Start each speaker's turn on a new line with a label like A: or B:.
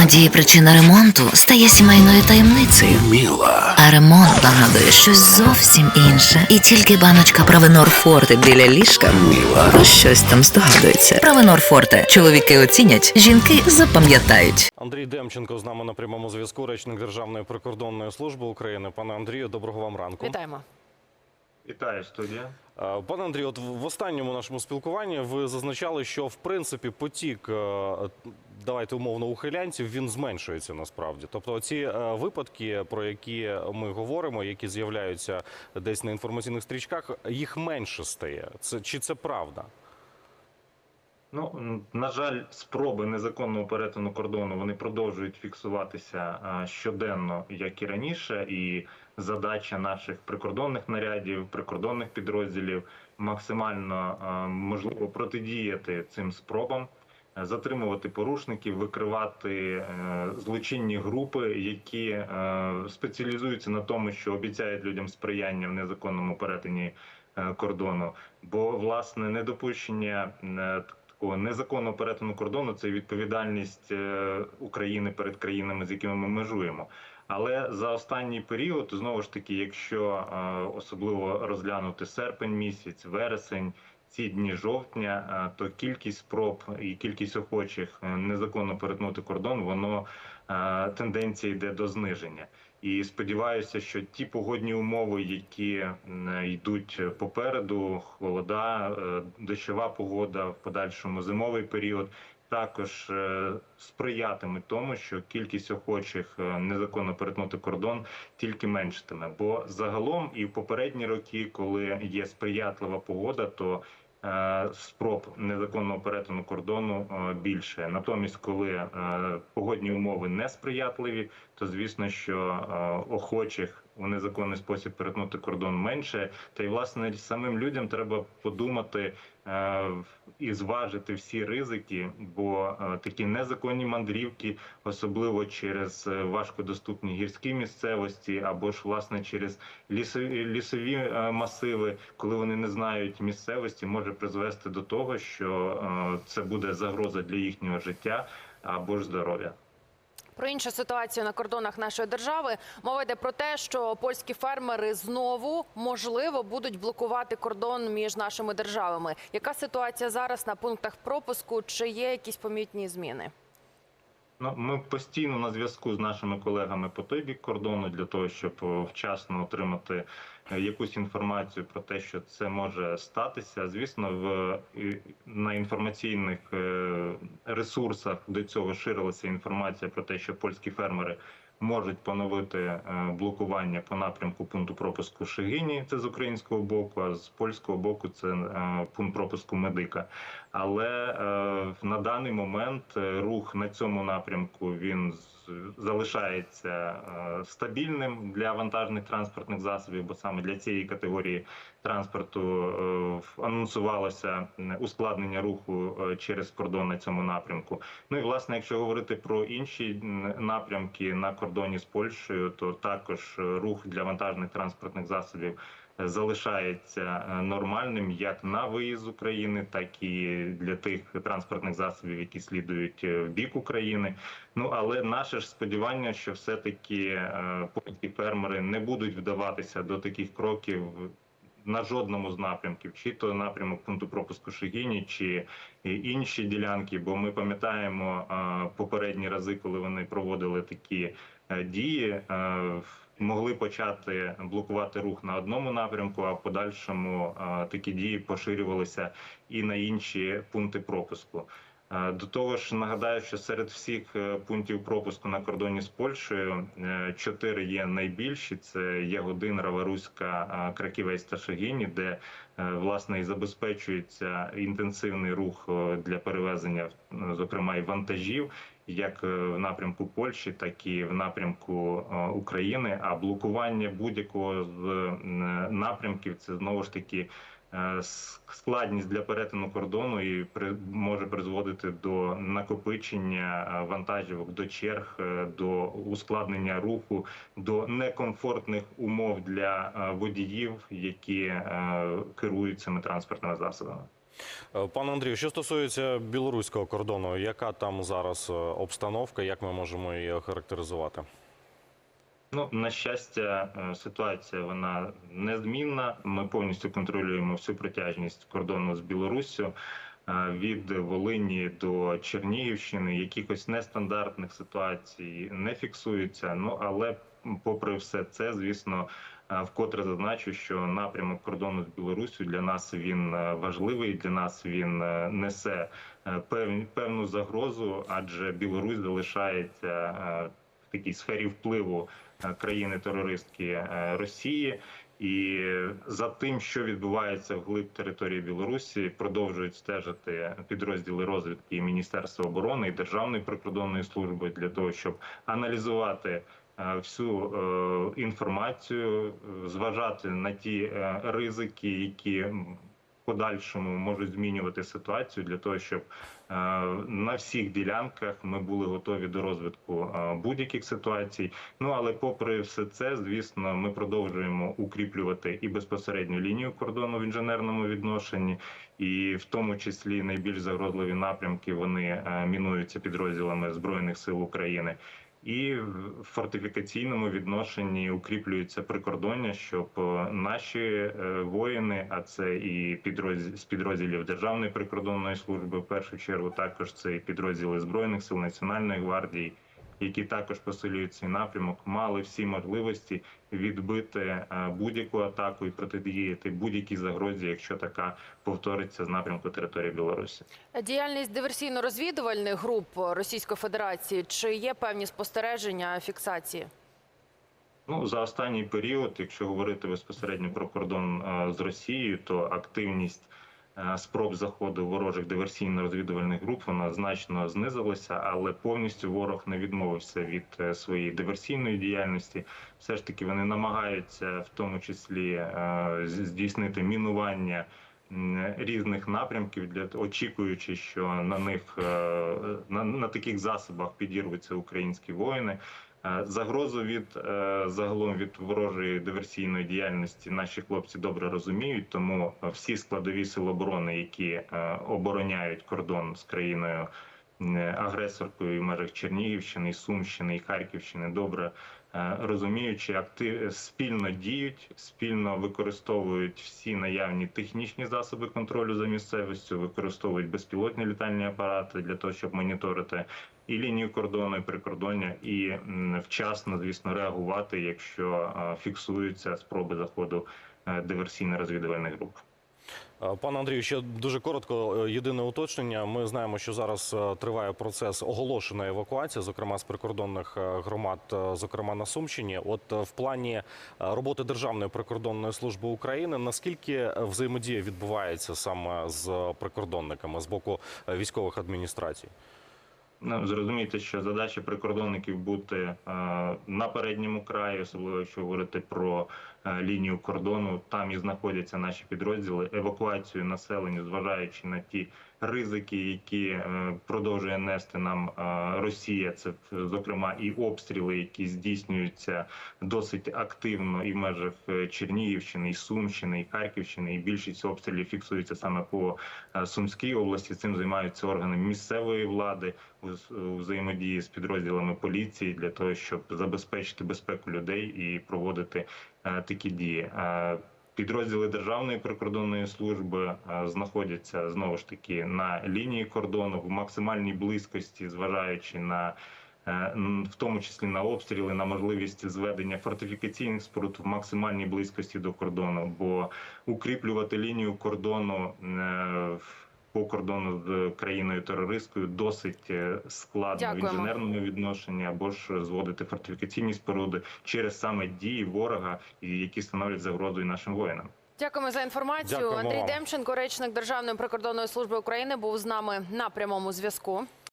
A: Іноді причина ремонту стає сімейною таємницею.
B: Міла.
A: А ремонт нагадує щось зовсім інше. І тільки баночка Правенор Форте біля ліжка
B: Міла.
A: про щось там здогадується. Правенор Форте. Чоловіки оцінять, жінки запам'ятають.
C: Андрій Демченко з нами на прямому зв'язку, речник Державної прикордонної служби України. Пане Андрію, доброго вам ранку.
D: Вітаємо.
E: Вітаю, студія.
C: Е, Пане Андрію, от в останньому нашому спілкуванні ви зазначали, що в принципі потік, е, давайте умовно, ухилянців він зменшується насправді. Тобто, ці е, випадки, про які ми говоримо, які з'являються десь на інформаційних стрічках, їх менше стає. Це чи це правда?
E: Ну на жаль, спроби незаконного перетину кордону вони продовжують фіксуватися щоденно, як і раніше, і задача наших прикордонних нарядів, прикордонних підрозділів максимально можливо протидіяти цим спробам. е, Затримувати порушників, викривати е, злочинні групи, які е, спеціалізуються на тому, що обіцяють людям сприяння в незаконному перетині кордону. Бо власне недопущення такого незаконного перетину кордону це відповідальність е, України перед країнами, з якими ми межуємо. Але за останній період, знову ж таки, якщо е, особливо розглянути серпень місяць, вересень, ці дні жовтня, е, то кількість спроб і кількість охочих незаконно перетнути кордон, воно тенденція йде до зниження. І сподіваюся, що ті погодні умови, які йдуть попереду, холода, е, дощова погода, в подальшому зимовий період, також е, сприятимуть тому, що кількість охочих е, незаконно перетнути кордон тільки меншитиме. Бо загалом і в попередні роки, коли є сприятлива погода, то спроб незаконного перетину кордону е, більше. Натомість, коли е, погодні умови несприятливі, то звісно, що е, охочих у незаконний спосіб перетнути кордон менше. Та й власне самим людям треба подумати е, і зважити всі ризики, бо е, такі незаконні мандрівки, особливо через е, важкодоступні гірські місцевості, або ж власне через лісові, лісові е, масиви, коли вони не знають місцевості, може призвести до того, що е, це буде загроза для їхнього життя або ж здоров'я.
D: Про іншу ситуацію на кордонах нашої держави мова йде про те, що польські фермери знову можливо будуть блокувати кордон між нашими державами. Яка ситуація зараз на пунктах пропуску? Чи є якісь помітні зміни?
E: Ну, ми постійно на зв'язку з нашими колегами по той бік кордону для того, щоб е, вчасно отримати е, якусь інформацію про те, що це може статися. Звісно, в на інформаційних е, ресурсах до цього ширилася інформація про те, що польські фермери можуть поновити е, блокування по напрямку пункту пропуску Шигині. Це з українського боку, а з польського боку це е, пункт пропуску Медика. Але е, на даний момент рух на цьому напрямку він залишається стабільним для вантажних транспортних засобів, бо саме для цієї категорії транспорту анонсувалося ускладнення руху через кордон на цьому напрямку. Ну і власне, якщо говорити про інші напрямки на кордоні з Польщею, то також рух для вантажних транспортних засобів залишається е, нормальним як на виїзд України, так і для тих транспортних засобів, які слідують е, в бік України. Ну але наше ж сподівання, що все-таки е, польські фермери не будуть вдаватися до таких кроків на жодному з напрямків, чи то напрямок пункту пропуску Шигіні, чи інші ділянки. Бо ми пам'ятаємо попередні рази, коли вони проводили такі дії. е, Могли почати блокувати рух на одному напрямку, а в подальшому е, такі дії поширювалися і на інші пункти пропуску. Е, До того ж, нагадаю, що серед всіх е, пунктів пропуску на кордоні з Польщею е, чотири є найбільші: це Ягодин, Раваруська, Краківець та Шагіні, де власне і забезпечується інтенсивний рух для перевезення, зокрема і вантажів, як в напрямку Польщі, так і в напрямку України. А блокування будь-якого з напрямків це знову ж таки складність для перетину кордону і при може призводити до накопичення е, вантажівок, до черг, е, до ускладнення руху, до некомфортних умов для е, водіїв, які е, керують цими транспортними засобами.
C: Е, Пане Андрію, що стосується білоруського кордону, яка там зараз е, обстановка, як ми можемо її охарактеризувати?
E: Ну, на щастя, е, ситуація вона незмінна. Ми повністю контролюємо всю протяжність кордону з Білоруссю. Е, Від Волині до Чернігівщини якихось нестандартних ситуацій не фіксується. Ну але попри все це, звісно, е, вкотре зазначу, що напрямок кордону з Білоруссю для нас він важливий. Для нас він несе певну загрозу, адже Білорусь залишається в такій сфері впливу країни-терористки е, Росії. І за тим, що відбувається вглиб території Білорусі, продовжують стежити підрозділи розвідки і Міністерства оборони і Державної прикордонної служби для того, щоб аналізувати е, всю е, інформацію, е, зважати на ті е, ризики, які подальшому можуть змінювати ситуацію для того, щоб е, на всіх ділянках ми були готові до розвитку е, будь-яких ситуацій. Ну але попри все це, звісно, ми продовжуємо укріплювати і безпосередню лінію кордону в інженерному відношенні, і в тому числі найбільш загрозливі напрямки вони е, мінуються підрозділами збройних сил України. І в фортифікаційному відношенні укріплюється прикордоння, щоб е, наші е, воїни, а це і підрозділ з підрозділів Державної прикордонної служби, в першу чергу, також це і підрозділи збройних сил Національної гвардії, які також посилюють цей напрямок, мали всі можливості відбити е, будь-яку атаку і протидіяти будь-якій загрозі, якщо така повториться з напрямку території Білорусі.
D: Діяльність диверсійно-розвідувальних груп Російської Федерації чи є певні спостереження, фіксації?
E: Ну за останній період, якщо говорити безпосередньо про кордон е, з Росією, то активність спроб заходу ворожих диверсійно-розвідувальних груп вона значно знизилася, але повністю ворог не відмовився від е, своєї диверсійної діяльності. Все ж таки вони намагаються в тому числі е, здійснити мінування. Різних напрямків для очікуючи, що на них е, на, на таких засобах підірвуться українські воїни. Е, Загрозу від е, загалом від ворожої диверсійної діяльності наші хлопці добре розуміють, тому е, всі складові сил оборони, які обороняють кордон з країною агресоркою в межах Чернігівщини, Сумщини і Харківщини, добре розуміючи, актив спільно діють, спільно використовують всі наявні технічні засоби контролю за місцевістю, використовують безпілотні літальні апарати для того, щоб моніторити і лінію кордону, і прикордоння, і вчасно, звісно, реагувати, якщо е, фіксуються спроби заходу е, диверсійно-розвідувальних груп.
C: Е, Пане Андрію, ще дуже коротко. е, Єдине уточнення. Ми знаємо, що зараз е, триває процес оголошеної евакуації, зокрема з прикордонних громад, зокрема на Сумщині. От в плані роботи Державної прикордонної служби України, наскільки взаємодія відбувається саме з прикордонниками з боку військових адміністрацій?
E: Ну, зрозуміти, що задача прикордонників бути е, на передньому краї, особливо якщо говорити про е, лінію кордону, там і знаходяться наші підрозділи. Евакуацію населення, зважаючи на ті ризики, які е, продовжує нести нам е, Росія, це зокрема і обстріли, які здійснюються досить активно і в межах е, Чернігівщини, і Сумщини, і Харківщини. І більшість обстрілів фіксується саме по е, Сумській області. Цим займаються органи місцевої влади у взаємодії з підрозділами поліції для того, щоб забезпечити безпеку людей і проводити е, такі дії. Підрозділи Державної прикордонної служби е, знаходяться знову ж таки на лінії кордону в максимальній близькості, зважаючи на е, в тому числі на обстріли, на можливість зведення фортифікаційних споруд в максимальній близькості до кордону, бо укріплювати лінію кордону е, в- по кордону з країною терористкою досить складно складно в інженерному відношенні або ж зводити фортифікаційні споруди через саме дії ворога, які становлять загрозу і нашим воїнам.
D: Дякуємо за інформацію.
C: Дякуємо
D: Андрій. Демченко, речник Державної прикордонної служби України, був з нами на прямому зв'язку.